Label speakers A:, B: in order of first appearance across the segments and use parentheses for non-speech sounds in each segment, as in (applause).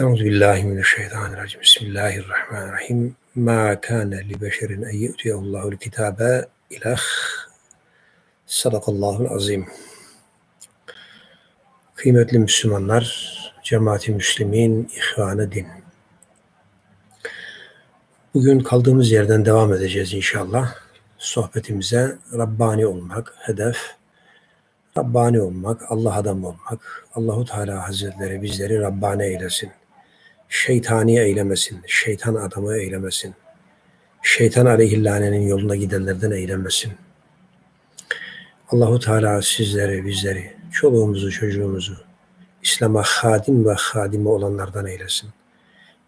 A: Mineşşeytanirracim. Bismillahirrahmanirrahim. Ma kana li beşerin en yu'tiyahullahul kitabe ilah. Sadakallahul azim. Kıymetli Müslümanlar, cemaati Müslümin, ihvanı din. Bugün kaldığımız yerden devam edeceğiz inşallah. Sohbetimize Rabbani olmak, hedef, Rabbani olmak, Allah adam olmak, Allahu Teala Hazretleri bizleri Rabbani eylesin şeytani eylemesin, şeytan adamı eylemesin, şeytan aleyhillanenin yoluna gidenlerden eylemesin. Allahu Teala sizleri, bizleri, çoluğumuzu, çocuğumuzu İslam'a hadim ve hadime olanlardan eylesin.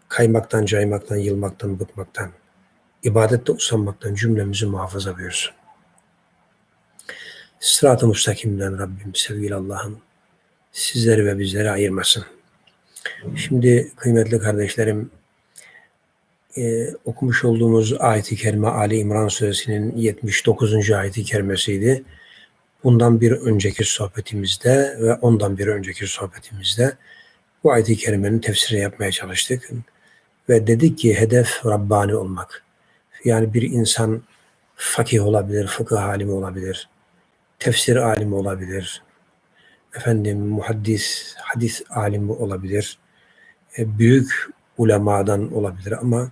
A: Kaymaktan, caymaktan, yılmaktan, bıkmaktan, ibadette usanmaktan cümlemizi muhafaza buyursun. Sırat-ı müstakimden Rabbim sevgili Allah'ım sizleri ve bizleri ayırmasın. Şimdi kıymetli kardeşlerim e, okumuş olduğumuz ayet-i kerime Ali İmran suresinin 79. ayet-i kerimesiydi. Bundan bir önceki sohbetimizde ve ondan bir önceki sohbetimizde bu ayet-i kerimenin tefsirini yapmaya çalıştık. Ve dedik ki hedef Rabbani olmak. Yani bir insan fakih olabilir, fıkıh alimi olabilir, tefsir alimi olabilir, efendim muhaddis, hadis alimi olabilir, e, büyük ulemadan olabilir ama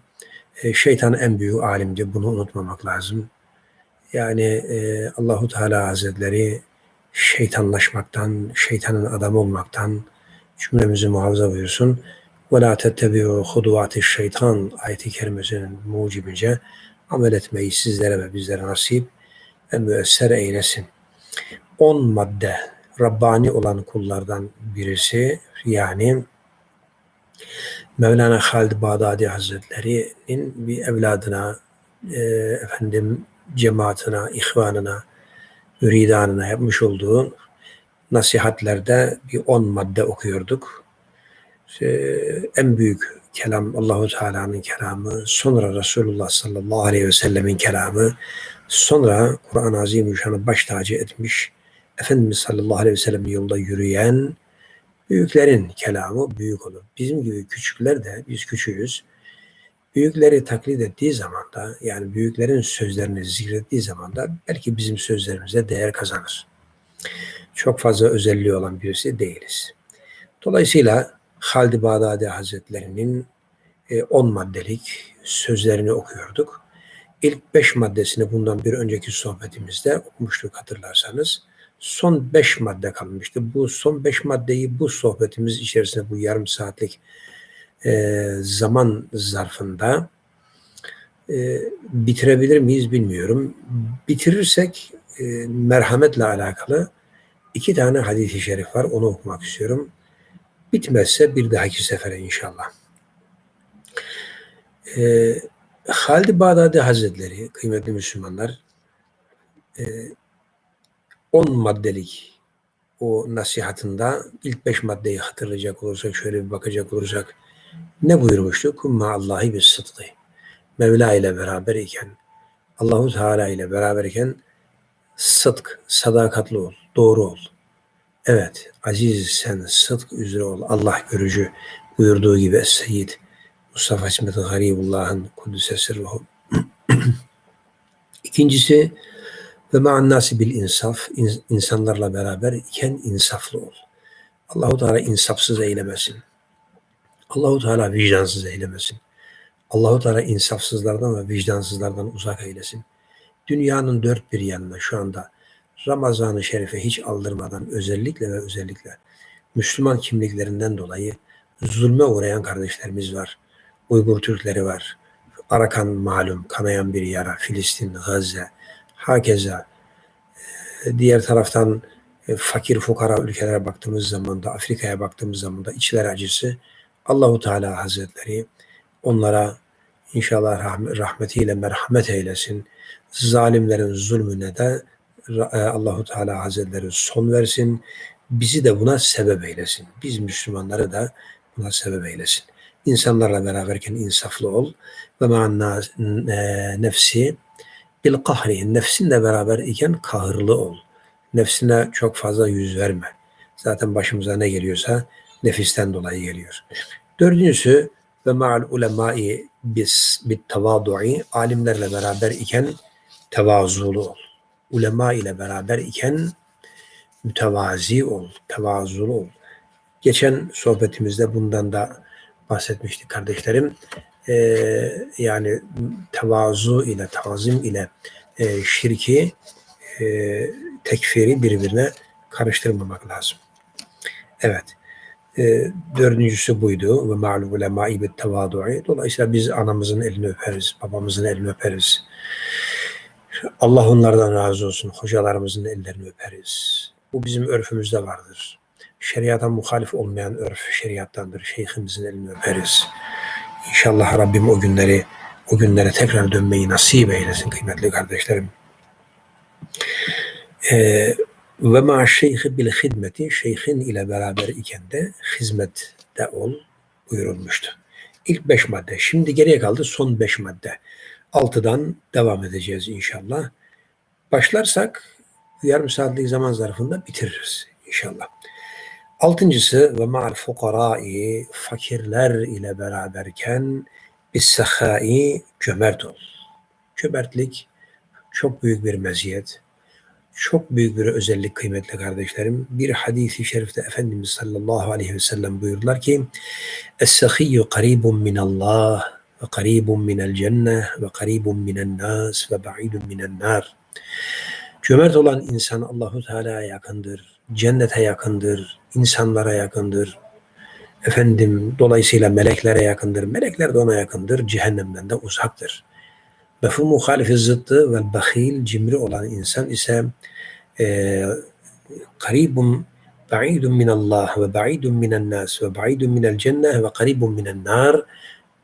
A: e, şeytan en büyük alimdi. Bunu unutmamak lazım. Yani e, Allahu Teala Hazretleri şeytanlaşmaktan, şeytanın adamı olmaktan cümlemizi muhafaza buyursun. Ve la tettebi'u şeytan ayeti kerimesinin mucibince amel etmeyi sizlere ve bizlere nasip ve müesser eylesin. On madde Rabbani olan kullardan birisi yani Mevlana Halid Bağdadi Hazretleri'nin bir evladına, e, efendim cemaatine, ihvanına, müridanına yapmış olduğu nasihatlerde bir on madde okuyorduk. En büyük kelam Allahu Teala'nın kelamı, sonra Resulullah sallallahu aleyhi ve sellemin kelamı, sonra Kur'an-ı Azimüşşan'ı baş tacı etmiş, Efendimiz sallallahu aleyhi ve sellem'in yolunda yürüyen Büyüklerin kelamı büyük olur. Bizim gibi küçükler de biz küçüğüz. Büyükleri taklit ettiği zaman da yani büyüklerin sözlerini zikrettiği zaman da belki bizim sözlerimize değer kazanır. Çok fazla özelliği olan birisi değiliz. Dolayısıyla Halid Bağdadi Hazretleri'nin 10 e, maddelik sözlerini okuyorduk. İlk 5 maddesini bundan bir önceki sohbetimizde okumuştuk hatırlarsanız son beş madde kalmıştı. Bu son beş maddeyi bu sohbetimiz içerisinde bu yarım saatlik e, zaman zarfında e, bitirebilir miyiz bilmiyorum. Bitirirsek e, merhametle alakalı iki tane hadis-i şerif var. Onu okumak istiyorum. Bitmezse bir dahaki sefere inşallah. E, Halid Bağdadi Hazretleri, kıymetli Müslümanlar, e, 10 maddelik o nasihatında ilk 5 maddeyi hatırlayacak olursak, şöyle bir bakacak olursak ne buyurmuştu? Kumma Allahi bis sıdkı. Mevla ile beraber iken, Allahu Teala ile beraber iken sıdk, sadakatli ol, doğru ol. Evet, aziz sen sıdk üzere ol. Allah görücü buyurduğu gibi Es-Seyyid Mustafa İsmet Garibullah'ın Kudüs'e sırruhu. (clears throat) İkincisi, ve ma'an nasi bil insaf. insanlarla beraber iken insaflı ol. Allahu Teala insafsız eylemesin. Allahu Teala vicdansız eylemesin. Allahu Teala insafsızlardan ve vicdansızlardan uzak eylesin. Dünyanın dört bir yanına şu anda Ramazan-ı Şerif'e hiç aldırmadan özellikle ve özellikle Müslüman kimliklerinden dolayı zulme uğrayan kardeşlerimiz var. Uygur Türkleri var. Arakan malum, kanayan bir yara, Filistin, Gazze, Hakeza e, diğer taraftan e, fakir fukara ülkelere baktığımız zaman da Afrika'ya baktığımız zaman da içler acısı Allahu Teala Hazretleri onlara inşallah rahm- rahmetiyle merhamet eylesin. Zalimlerin zulmüne de e, Allahu Teala Hazretleri son versin. Bizi de buna sebep eylesin. Biz Müslümanları da buna sebep eylesin. İnsanlarla beraberken insaflı ol ve ma'anna e, nefsi bil kahri nefsinle beraber iken kahırlı ol. Nefsine çok fazla yüz verme. Zaten başımıza ne geliyorsa nefisten dolayı geliyor. Dördüncüsü ve ma'al ulemai bis bit tavadu'i alimlerle beraber iken tevazulu ol. Ulema ile beraber iken mütevazi ol, tevazulu ol. Geçen sohbetimizde bundan da bahsetmiştik kardeşlerim. Ee, yani tevazu ile, tazim ile e, şirki, e, tekfiri birbirine karıştırmamak lazım. Evet. E, dördüncüsü buydu. Ve ma'lu ulemâ'i bit tevadu'i. Dolayısıyla biz anamızın elini öperiz, babamızın elini öperiz. Allah onlardan razı olsun. Hocalarımızın ellerini öperiz. Bu bizim örfümüzde vardır. Şeriata muhalif olmayan örf şeriattandır. Şeyhimizin elini öperiz. İnşallah Rabbim o günleri o günlere tekrar dönmeyi nasip eylesin kıymetli kardeşlerim. Ee, ve ma şeyhi bil hidmeti şeyhin ile beraber iken de hizmette ol buyurulmuştu. İlk beş madde. Şimdi geriye kaldı son beş madde. Altıdan devam edeceğiz inşallah. Başlarsak yarım saatlik zaman zarfında bitiririz inşallah. Altıncısı ve ma'al fukarai fakirler ile beraberken bis sehai cömert ol. Cömertlik çok büyük bir meziyet, çok büyük bir özellik kıymetli kardeşlerim. Bir hadisi şerifte Efendimiz sallallahu aleyhi ve sellem buyurdular ki Es-sahiyyu qaribun minallah ve qaribun minel cenneh ve qaribun minen nas ve ba'idun minen nar. Cömert olan insan Allahu Teala'ya yakındır, cennete yakındır, insanlara yakındır. Efendim dolayısıyla meleklere yakındır. Melekler de ona yakındır. Cehennemden de uzaktır. Mefhum muhalifi zıttı ve bahil cimri olan insan ise e, karibun ba'idun minallah ve ba'idun minen nas ve ba'idun minel cenneh ve karibun minen nar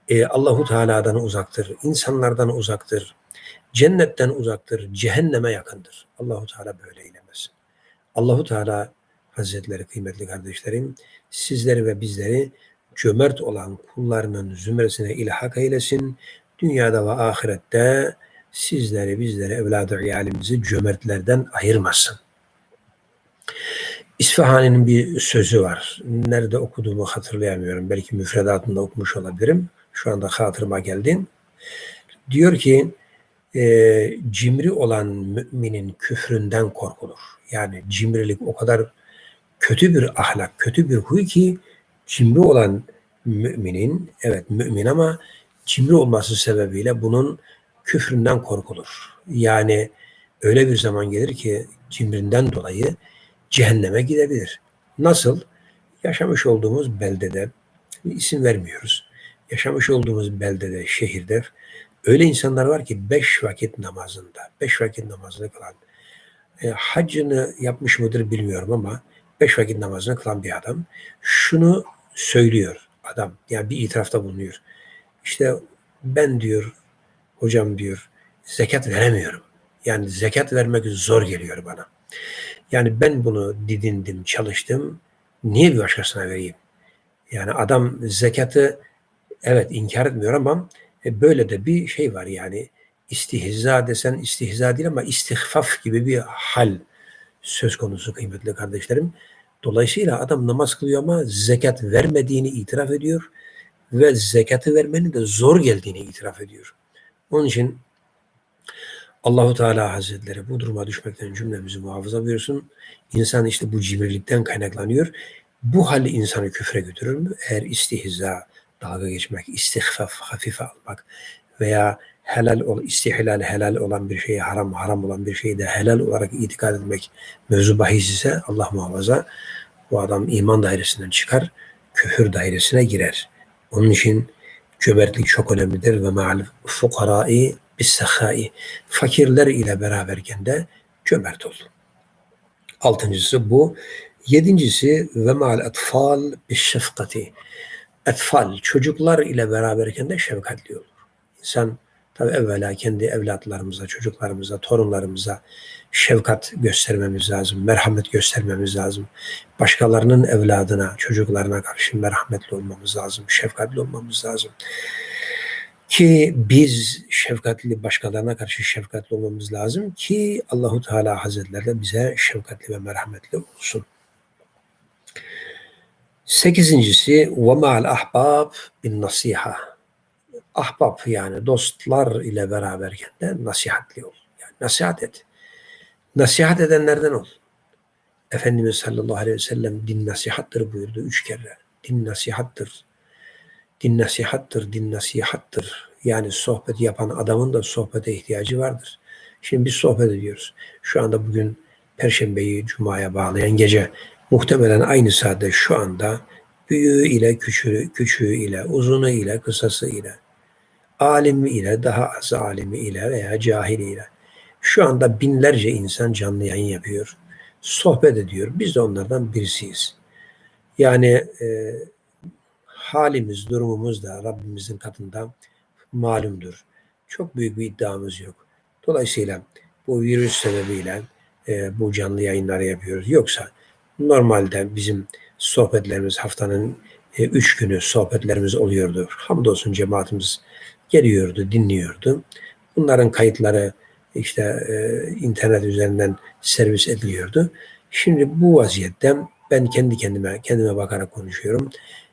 A: e, Allahu Teala'dan uzaktır, insanlardan uzaktır, cennetten uzaktır, cehenneme yakındır. Allahu Teala böyle. Allahu Teala Hazretleri kıymetli kardeşlerim sizleri ve bizleri cömert olan kullarının zümresine ilhak eylesin. Dünyada ve ahirette sizleri bizleri evladı iyalimizi cömertlerden ayırmasın. İsfahani'nin bir sözü var. Nerede okuduğumu hatırlayamıyorum. Belki müfredatında okumuş olabilirim. Şu anda hatırıma geldi. Diyor ki e, cimri olan müminin küfründen korkulur. Yani cimrilik o kadar kötü bir ahlak, kötü bir huy ki cimri olan müminin, evet mümin ama cimri olması sebebiyle bunun küfründen korkulur. Yani öyle bir zaman gelir ki cimrinden dolayı cehenneme gidebilir. Nasıl? Yaşamış olduğumuz beldede, isim vermiyoruz. Yaşamış olduğumuz beldede, şehirde öyle insanlar var ki beş vakit namazında, beş vakit namazını kılan, e, hacını yapmış mıdır bilmiyorum ama beş vakit namazını kılan bir adam şunu söylüyor adam. Yani bir itirafta bulunuyor. İşte ben diyor hocam diyor zekat veremiyorum. Yani zekat vermek zor geliyor bana. Yani ben bunu didindim, çalıştım. Niye bir başkasına vereyim? Yani adam zekatı evet inkar etmiyor ama e, böyle de bir şey var yani istihza desen istihza değil ama istihfaf gibi bir hal söz konusu kıymetli kardeşlerim. Dolayısıyla adam namaz kılıyor ama zekat vermediğini itiraf ediyor ve zekatı vermenin de zor geldiğini itiraf ediyor. Onun için Allahu Teala Hazretleri bu duruma düşmekten cümlemizi muhafaza buyursun. İnsan işte bu cimrilikten kaynaklanıyor. Bu hali insanı küfre götürür mü? Eğer istihza, dalga geçmek, istihfaf, hafife almak veya helal ol, istihlal helal olan bir şeyi haram, haram olan bir şeyi de helal olarak itikad etmek mevzu bahis ise Allah muhafaza bu adam iman dairesinden çıkar, küfür dairesine girer. Onun için cömertlik çok önemlidir ve ma'al fukarai bis sahai fakirler ile beraberken de cömert ol. Altıncısı bu. Yedincisi ve ma'al atfal bis şefkati etfal, çocuklar ile beraberken de şefkatli olur. İnsan tabi evvela kendi evlatlarımıza, çocuklarımıza, torunlarımıza şefkat göstermemiz lazım, merhamet göstermemiz lazım. Başkalarının evladına, çocuklarına karşı merhametli olmamız lazım, şefkatli olmamız lazım. Ki biz şefkatli başkalarına karşı şefkatli olmamız lazım ki Allahu Teala Hazretleri de bize şefkatli ve merhametli olsun. Sekizincisi ve ma'al ahbab bin. Ahbab yani dostlar ile beraberken de nasihatli ol. Yani nasihat et. Nasihat edenlerden ol. Efendimiz sallallahu aleyhi ve sellem din nasihattır buyurdu üç kere. Din nasihattır. Din nasihattır, din nasihattır. Yani sohbet yapan adamın da sohbete ihtiyacı vardır. Şimdi biz sohbet ediyoruz. Şu anda bugün Perşembeyi Cuma'ya bağlayan gece muhtemelen aynı saatte şu anda büyüğü ile küçüğü, küçüğü ile, uzunu ile, kısası ile, alimi ile, daha az alimi ile veya cahili ile. Şu anda binlerce insan canlı yayın yapıyor. Sohbet ediyor. Biz de onlardan birisiyiz. Yani e, halimiz, durumumuz da Rabbimizin katında malumdur. Çok büyük bir iddiamız yok. Dolayısıyla bu virüs sebebiyle e, bu canlı yayınları yapıyoruz. Yoksa normalde bizim sohbetlerimiz haftanın e, üç günü sohbetlerimiz oluyordu. Hamdolsun cemaatimiz geliyordu, dinliyordu. Bunların kayıtları işte e, internet üzerinden servis ediliyordu. Şimdi bu vaziyette ben kendi kendime kendime bakarak konuşuyorum.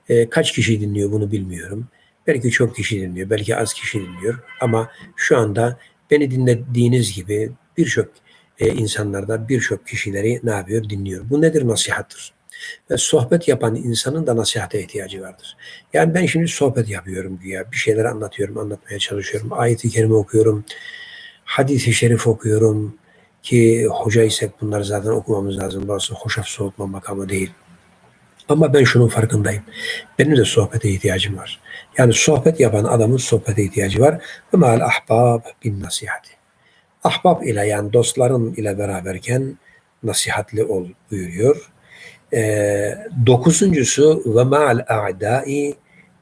A: E, kaç kişi dinliyor bunu bilmiyorum. Belki çok kişi dinliyor, belki az kişi dinliyor. Ama şu anda beni dinlediğiniz gibi birçok e, insanlarda birçok kişileri ne yapıyor? Dinliyor. Bu nedir? Nasihattır. Ve sohbet yapan insanın da nasihate ihtiyacı vardır. Yani ben şimdi sohbet yapıyorum güya. Bir şeyler anlatıyorum, anlatmaya çalışıyorum. Ayet-i kerime okuyorum. Hadis-i şerif okuyorum. Ki hoca isek bunları zaten okumamız lazım. Burası hoşaf soğutma makamı değil. Ama ben şunun farkındayım. Benim de sohbete ihtiyacım var. Yani sohbet yapan adamın sohbete ihtiyacı var. Ve mal ahbab bin nasihati. Ahbab ile yani dostların ile beraberken nasihatli ol buyuruyor. Ee, dokuzuncusu ve ma'al a'dai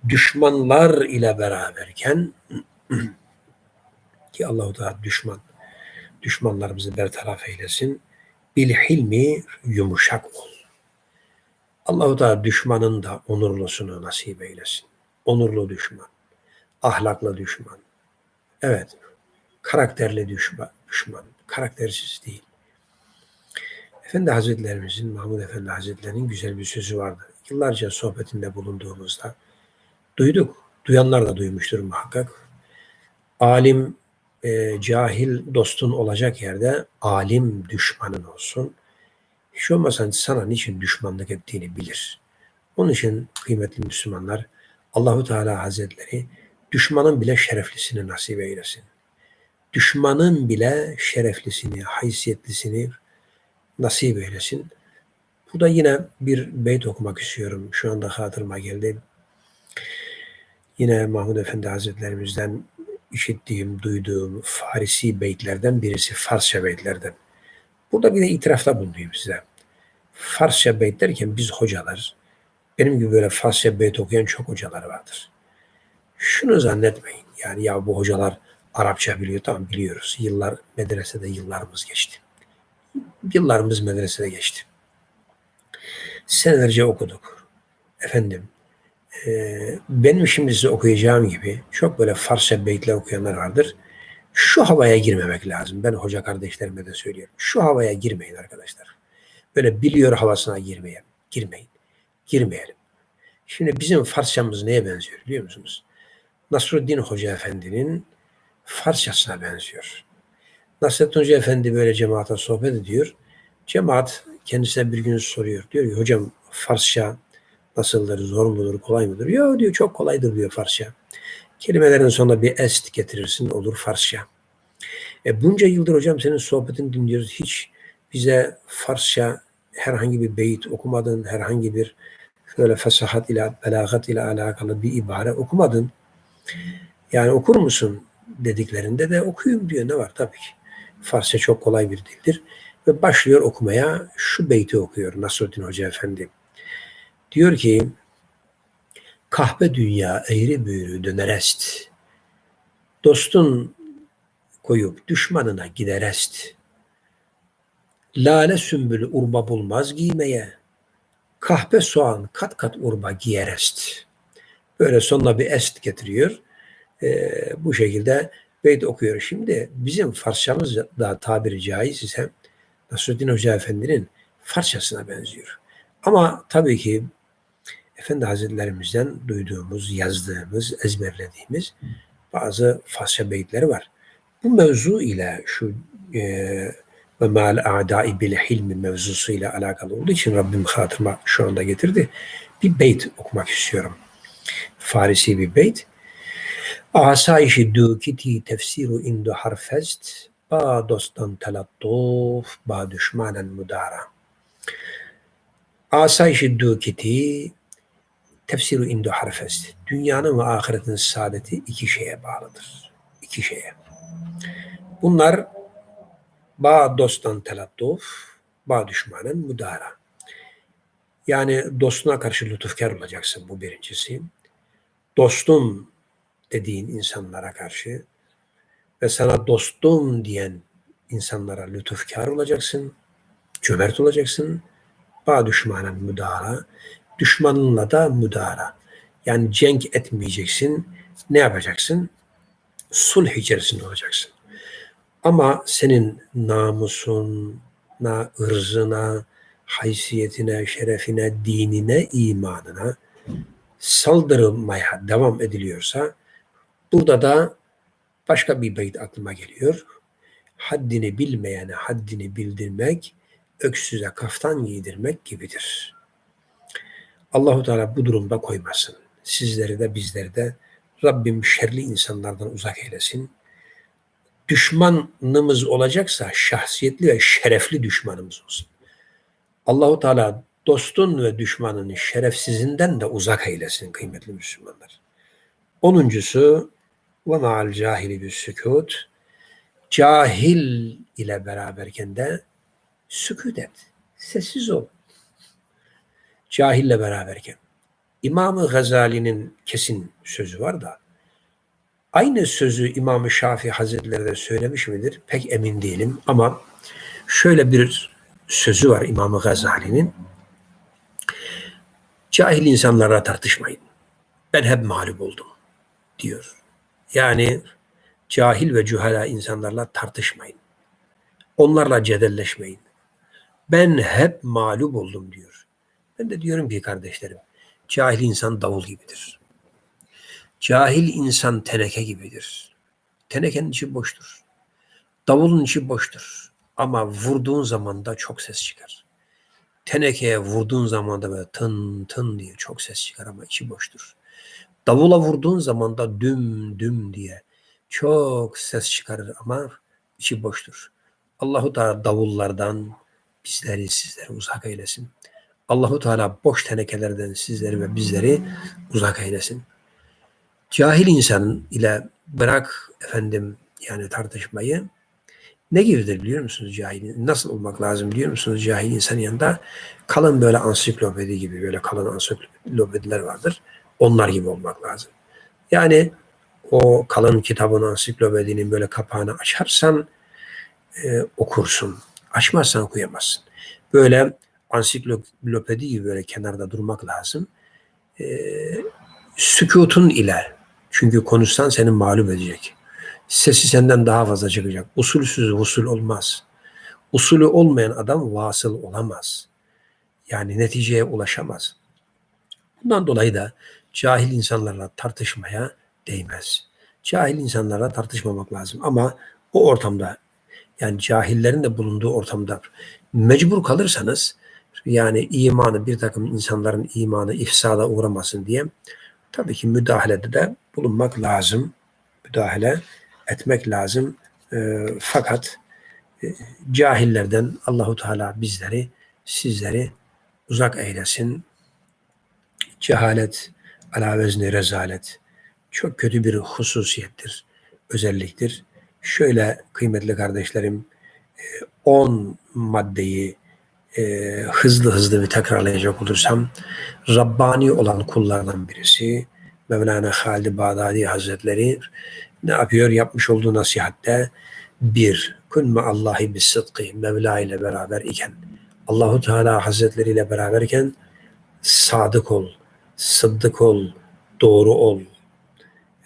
A: düşmanlar ile beraberken (clears throat) ki Allahu Teala düşman düşmanlarımızı bertaraf eylesin. Bil hilmi yumuşak ol. Allahu Teala düşmanın da onurlusunu nasip eylesin. Onurlu düşman, ahlaklı düşman. Evet, karakterli düşman, düşman, karaktersiz değil. Efendi Hazretlerimizin, Mahmud Efendi Hazretlerinin güzel bir sözü vardı. Yıllarca sohbetinde bulunduğumuzda duyduk. Duyanlar da duymuştur muhakkak. Alim, e, cahil dostun olacak yerde alim düşmanın olsun. Hiç olmazsa sana niçin düşmanlık ettiğini bilir. Onun için kıymetli Müslümanlar Allahu Teala Hazretleri düşmanın bile şereflisini nasip eylesin. Düşmanın bile şereflisini, haysiyetlisini nasip eylesin. Burada yine bir beyt okumak istiyorum. Şu anda hatırıma geldi. Yine Mahmud Efendi Hazretlerimizden işittiğim, duyduğum Farisi beytlerden birisi, Farsça beytlerden. Burada bir de itirafta bulunayım size. Farsça beyt derken biz hocalar, benim gibi böyle Farsça beyt okuyan çok hocalar vardır. Şunu zannetmeyin. Yani ya bu hocalar Arapça biliyor. Tamam biliyoruz. Yıllar medresede yıllarımız geçti. Yıllarımız medresede geçti. Senelerce okuduk. Efendim e, benim şimdi okuyacağım gibi çok böyle Farsça beytler okuyanlar vardır. Şu havaya girmemek lazım. Ben hoca kardeşlerime de söylüyorum. Şu havaya girmeyin arkadaşlar. Böyle biliyor havasına girmeyin. Girmeyin. Girmeyelim. Şimdi bizim Farsçamız neye benziyor biliyor musunuz? Nasruddin Hoca Efendi'nin Farsçasına benziyor. Nasrettin Hoca Efendi böyle cemaate sohbet ediyor. Cemaat kendisine bir gün soruyor. Diyor ki hocam Farsça nasıldır, zor mudur, kolay mıdır? Yok diyor çok kolaydır diyor Farsça. Kelimelerin sonunda bir est getirirsin olur Farsça. E bunca yıldır hocam senin sohbetini dinliyoruz. Hiç bize Farsça herhangi bir beyit okumadın, herhangi bir şöyle fesahat ile, belagat ile alakalı bir ibare okumadın. Yani okur musun dediklerinde de okuyayım diyor. Ne var tabii ki. Farsça çok kolay bir dildir. Ve başlıyor okumaya şu beyti okuyor Nasruddin Hoca Efendi. Diyor ki Kahpe dünya eğri büğrü dönerest. Dostun koyup düşmanına giderest. Lale sümbülü urba bulmaz giymeye. Kahpe soğan kat kat urba giyerest. Böyle sonuna bir est getiriyor. Ee, bu şekilde beyt okuyor. Şimdi bizim Farsçamız da tabiri caiz ise Nasruddin Hoca Efendi'nin Farsçasına benziyor. Ama tabii ki Efendi Hazretlerimizden duyduğumuz, yazdığımız, ezberlediğimiz bazı Farsça beyitleri var. Bu mevzu ile şu e, ve mal a'dai bil hilmi mevzusu ile alakalı olduğu için Rabbim hatırıma şu anda getirdi. Bir beyt okumak istiyorum. Farisi bir beyt. Asayişi dükiti tefsiru indu harfest ba dostan telattuf ba düşmanen mudara. Asayişi dükiti tefsiru indu harfest. Dünyanın ve ahiretin saadeti iki şeye bağlıdır. İki şeye. Bunlar ba dostan telattuf, ba düşmanen müdara. Yani dostuna karşı lütufkar olacaksın bu birincisi. Dostum dediğin insanlara karşı ve sana dostum diyen insanlara lütufkar olacaksın, cömert olacaksın. Ba düşmanen müdara, düşmanınla da müdara. Yani cenk etmeyeceksin. Ne yapacaksın? Sulh içerisinde olacaksın. Ama senin namusuna, ırzına, haysiyetine, şerefine, dinine, imanına saldırılmaya devam ediliyorsa burada da başka bir beyt aklıma geliyor. Haddini bilmeyene haddini bildirmek, öksüze kaftan giydirmek gibidir. Allahu Teala bu durumda koymasın. Sizleri de bizleri de Rabbim şerli insanlardan uzak eylesin düşmanımız olacaksa şahsiyetli ve şerefli düşmanımız olsun. Allahu Teala dostun ve düşmanın şerefsizinden de uzak eylesin kıymetli Müslümanlar. Onuncusu ve maal cahili bir sükut cahil ile beraberken de sükut et. Sessiz ol. Cahille beraberken. İmam-ı Gazali'nin kesin sözü var da Aynı sözü İmam-ı Şafii Hazretleri de söylemiş midir? Pek emin değilim ama şöyle bir sözü var İmam-ı Gazali'nin. Cahil insanlarla tartışmayın. Ben hep mağlup oldum diyor. Yani cahil ve cühala insanlarla tartışmayın. Onlarla cedelleşmeyin. Ben hep mağlup oldum diyor. Ben de diyorum ki kardeşlerim, cahil insan davul gibidir. Cahil insan teneke gibidir. Tenekenin içi boştur. Davulun içi boştur. Ama vurduğun zaman da çok ses çıkar. Tenekeye vurduğun zaman da böyle tın tın diye çok ses çıkar ama içi boştur. Davula vurduğun zaman da düm düm diye çok ses çıkarır ama içi boştur. Allahu Teala davullardan bizleri sizleri uzak eylesin. Allahu Teala boş tenekelerden sizleri ve bizleri uzak eylesin. Cahil insan ile bırak efendim yani tartışmayı ne gibidir biliyor musunuz cahil? Nasıl olmak lazım biliyor musunuz cahil insan yanında? Kalın böyle ansiklopedi gibi böyle kalın ansiklopediler vardır. Onlar gibi olmak lazım. Yani o kalın kitabın ansiklopedinin böyle kapağını açarsan e, okursun. Açmazsan okuyamazsın. Böyle ansiklopedi gibi böyle kenarda durmak lazım. E, sükutun ile çünkü konuşsan seni mağlup edecek. Sesi senden daha fazla çıkacak. Usulsüz usul olmaz. Usulü olmayan adam vasıl olamaz. Yani neticeye ulaşamaz. Bundan dolayı da cahil insanlarla tartışmaya değmez. Cahil insanlarla tartışmamak lazım. Ama o ortamda yani cahillerin de bulunduğu ortamda mecbur kalırsanız yani imanı bir takım insanların imanı ifsada uğramasın diye tabii ki müdahalede de bulunmak lazım. Müdahale etmek lazım. E, fakat e, cahillerden Allahu Teala bizleri, sizleri uzak eylesin. Cehalet, ala vezni rezalet çok kötü bir hususiyettir, özelliktir. Şöyle kıymetli kardeşlerim, 10 e, maddeyi e, hızlı hızlı bir tekrarlayacak olursam, Rabbani olan kullardan birisi, Mevlana Halid Bağdadi Hazretleri ne yapıyor? Yapmış olduğu nasihatte bir, ma Allahi bis sıdkı, Mevla ile beraber iken, Allahu Teala Hazretleri ile beraberken sadık ol, sıddık ol, doğru ol,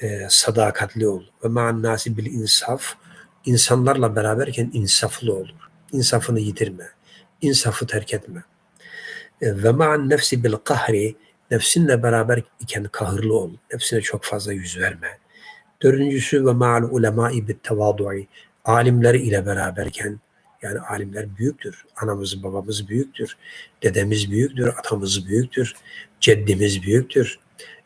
A: e, sadakatli ol. Ve ma'an bil insaf, insanlarla beraberken insaflı ol. İnsafını yitirme, insafı terk etme. E, ve ma'an nefsi bil kahri, nefsinle beraber iken kahırlı ol. Nefsine çok fazla yüz verme. Dördüncüsü ve ma'al ulemai bit tevadu'i, alimleri ile beraberken yani alimler büyüktür. Anamız babamız büyüktür. Dedemiz büyüktür. Atamız büyüktür. Ceddimiz büyüktür.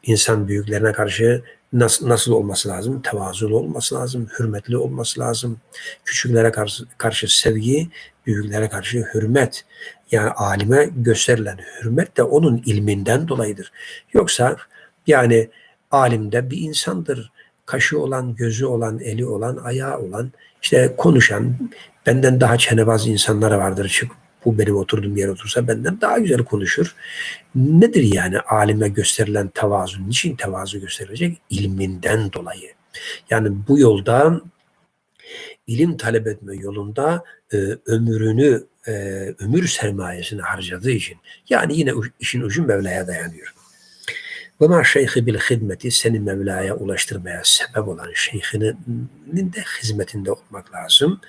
A: İnsan büyüklerine karşı nasıl, nasıl olması lazım? Tevazulu olması lazım. Hürmetli olması lazım. Küçüklere karşı, karşı sevgi, büyüklere karşı hürmet. Yani alime gösterilen hürmet de onun ilminden dolayıdır. Yoksa yani alim de bir insandır. Kaşı olan, gözü olan, eli olan, ayağı olan, işte konuşan, benden daha çenebaz insanlar vardır. Çık bu benim oturduğum yer otursa benden daha güzel konuşur. Nedir yani alime gösterilen tevazu? Niçin tevazu gösterilecek? İlminden dolayı. Yani bu yolda ilim talep etme yolunda e, ömrünü, e, ömür sermayesini harcadığı için. Yani yine işin ucu Mevla'ya dayanıyor. Ve ma şeyhi bil hizmeti seni Mevla'ya ulaştırmaya sebep olan şeyhinin de hizmetinde olmak lazım.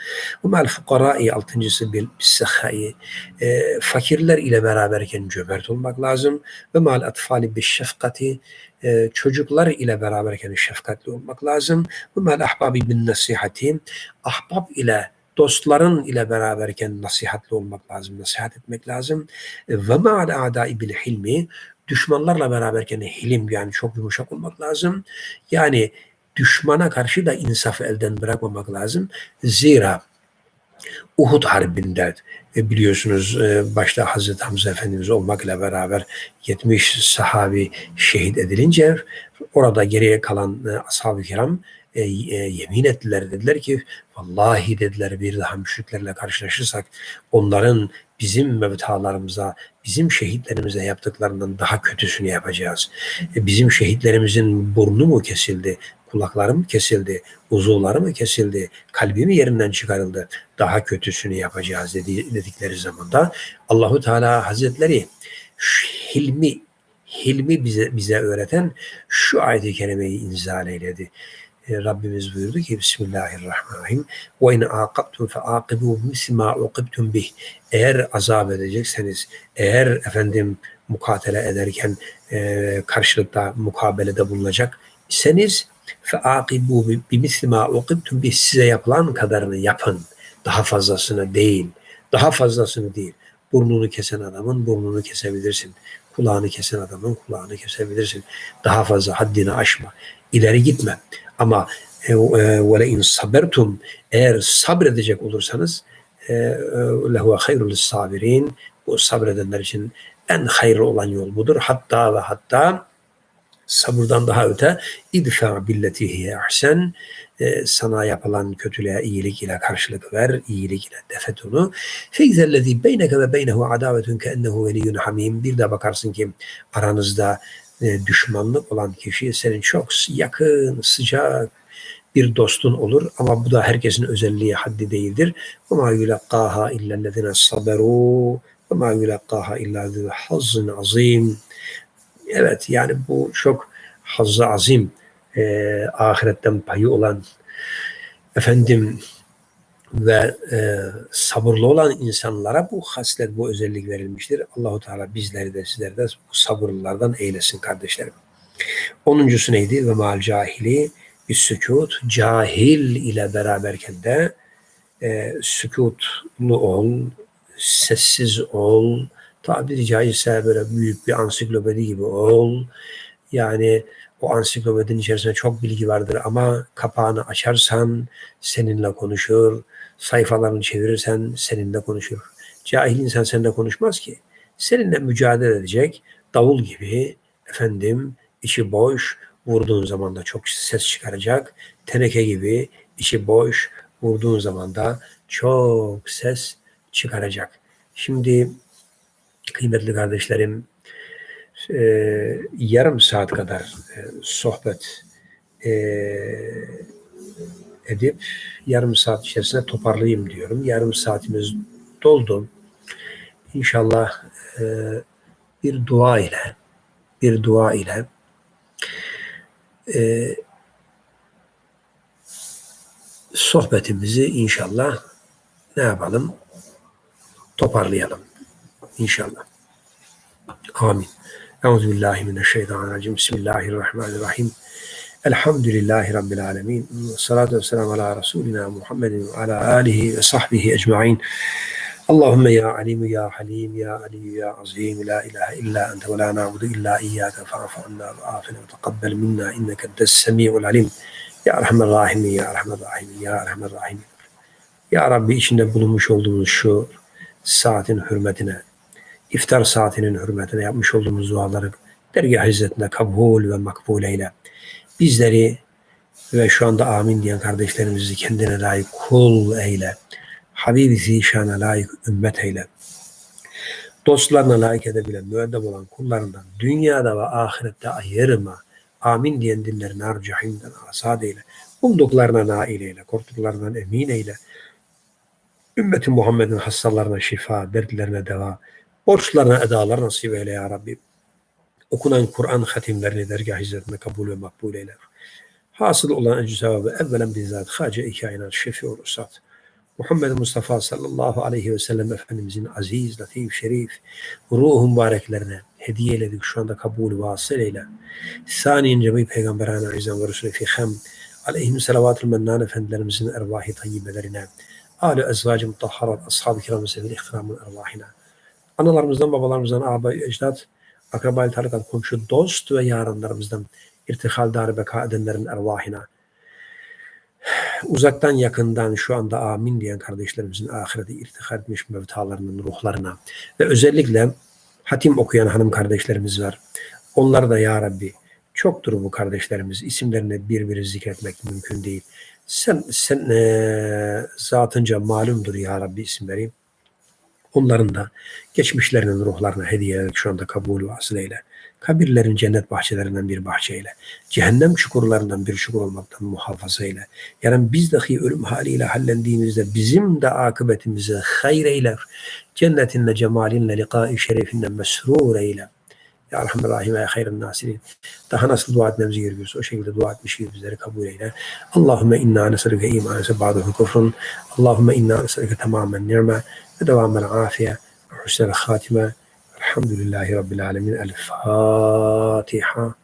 A: Ve mal fukarai altıncısı bil sehai e, fakirler ile beraberken cömert olmak lazım. Ve mal atfali bil şefkati e, çocuklar ile beraberken şefkatli olmak lazım. Ve mal ahbabi bin nasihati ahbab ile dostların ile beraberken nasihatli olmak lazım, nasihat etmek lazım. Ve ma'al a'dai bil hilmi düşmanlarla beraberken hilim yani çok yumuşak olmak lazım. Yani düşmana karşı da insafı elden bırakmamak lazım. Zira Uhud Harbi'nde e, biliyorsunuz e, başta Hazreti Hamza Efendimiz olmakla beraber 70 sahabi şehit edilince orada geriye kalan e, ashab-ı kiram e, e, yemin ettiler. Dediler ki vallahi dediler bir daha müşriklerle karşılaşırsak onların bizim mevtalarımıza, bizim şehitlerimize yaptıklarından daha kötüsünü yapacağız. E, bizim şehitlerimizin burnu mu kesildi, kulakları mı kesildi, uzuvları mı kesildi, kalbi mi yerinden çıkarıldı, daha kötüsünü yapacağız dedi, dedikleri zamanda Allahu Teala Hazretleri hilmi hilmi bize bize öğreten şu ayet-i kerimeyi inzal eyledi. E, Rabbimiz buyurdu ki Bismillahirrahmanirrahim. Ve in aqabtum fe aqibu misma uqibtum bih. Eğer azap edecekseniz eğer efendim mukatele ederken e, karşılıkta mukabelede bulunacak iseniz fe aqibu bi misma uqibtum bih. Size yapılan kadarını yapın. Daha fazlasını değil. Daha fazlasını değil. Burnunu kesen adamın burnunu kesebilirsin. Kulağını kesen adamın kulağını kesebilirsin. Daha fazla haddini aşma. İleri gitme ama ve le in sabertum eğer sabredecek olursanız lehu hayrul sabirin bu sabredenler için en hayırlı olan yol budur. Hatta ve hatta sabırdan daha öte idfa billeti hiye ahsen e, sana yapılan kötülüğe iyilik ile karşılık ver, iyilik ile defet onu. Feyzellezî beyneke ve beynehu adavetun ke ennehu veliyyun hamim. Bir de bakarsın ki aranızda e, düşmanlık olan kişi senin çok yakın, sıcak bir dostun olur ama bu da herkesin özelliği haddi değildir. وَمَا يُلَقَّاهَا اِلَّا الَّذِينَ صَبَرُوا وَمَا يُلَقَّاهَا اِلَّا ذُو حَظٍ azim. Evet yani bu çok hazzı azim e, ahiretten payı olan efendim ve e, sabırlı olan insanlara bu haslet, bu özellik verilmiştir. Allahu Teala bizleri de sizleri de bu sabırlılardan eylesin kardeşlerim. Onuncusu neydi? Ve mal cahili bir sükut. Cahil ile beraberken de e, sükutlu ol, sessiz ol, tabiri caizse böyle büyük bir ansiklopedi gibi ol. Yani o ansiklopedinin içerisinde çok bilgi vardır ama kapağını açarsan seninle konuşur, sayfalarını çevirirsen seninle konuşur. Cahil insan seninle konuşmaz ki. Seninle mücadele edecek davul gibi efendim içi boş vurduğun zaman da çok ses çıkaracak. Teneke gibi içi boş vurduğun zaman da çok ses çıkaracak. Şimdi kıymetli kardeşlerim e, yarım saat kadar e, sohbet e, edip yarım saat içerisinde toparlayayım diyorum. Yarım saatimiz doldu. İnşallah e, bir dua ile bir dua ile e, sohbetimizi inşallah ne yapalım? Toparlayalım. İnşallah. Amin. Euzu billahi mineşşeytanirracim. Bismillahirrahmanirrahim. Elhamdülillahi Rabbil alemin. Salatu vesselamu ala Resulina Muhammedin ve ala alihi ve sahbihi ecma'in. Allahümme ya alim ya halim ya ali ya azim la ilahe illa ente ve la na'budu illa iyyake fa'fu anna ve afina ve tekabbel minna inneke entes semi'ul alim. Ya Rahman Rahim Ya Rahman Rahim Ya Rahman Rahim Ya Rabbi içinde bulunmuş olduğumuz şu saatin hürmetine, iftar saatinin hürmetine yapmış olduğumuz duaları dergah hizmetine kabul ve makbul eyle. Bizleri ve şu anda amin diyen kardeşlerimizi kendine layık kul eyle. Habibi zişana layık ümmet eyle. Dostlarına layık edebilen, müeddep olan kullarından dünyada ve ahirette ayırma. Amin diyen dillerini nar cehimden asad eyle. Umduklarına nail eyle. Korktuklarından emin eyle. Ümmeti Muhammed'in hastalarına şifa, dertlerine deva, borçlarına edalar nasip eyle ya Rabbi. Okunan Kur'an hatimlerini dergah hizmetine kabul ve makbul eyle. Hasıl olan öncü sevabı evvelen bizzat Hacı-i Kainat Şefi-ul Usat. Muhammed Mustafa sallallahu aleyhi ve sellem Efendimizin aziz, latif, şerif, ruhu mübareklerine hediye eyledik. Şu anda kabul vasıl eyle. Saniyen cemi peygamberane azizan ve resulü fihem aleyhim salavatul mennan efendilerimizin ervahi tayyibelerine âli ezvacı mutahharat ashab-ı kiram sevgili ihtiramın ervahine analarımızdan, babalarımızdan, ağabey, ecdat, akraba tarikat, komşu, dost ve yarınlarımızdan irtihal darı beka edenlerin ervahına uzaktan yakından şu anda amin diyen kardeşlerimizin ahirete irtihal etmiş mevtalarının ruhlarına ve özellikle hatim okuyan hanım kardeşlerimiz var. Onlar da ya Rabbi çoktur bu kardeşlerimiz. İsimlerini bir bir zikretmek mümkün değil. Sen, sen e, zatınca malumdur ya Rabbi isimleri. Onların da geçmişlerinin ruhlarına hediye ederek şu anda kabul vasıl eyle. Kabirlerin cennet bahçelerinden bir bahçeyle. Cehennem çukurlarından bir çukur olmaktan muhafaza eyle. Yani biz dahi ölüm haliyle hallendiğimizde bizim de akıbetimizi hayır eyler. Cennetinle, cemalinle, likai şerefinle mesrur eyle. Ya Rahman Rahim ve hayırın nasirin. Daha nasıl dua etmemizi gerekiyorsa o şekilde dua etmiş gibi bizleri kabul eyle. Allahümme inna nesalüke imanı sebaduhu kufrun. Allahümme inna nesalüke tamamen ni'me ve devamen afiye ve husnel hatime. Elhamdülillahi Rabbil alemin. El Fatiha.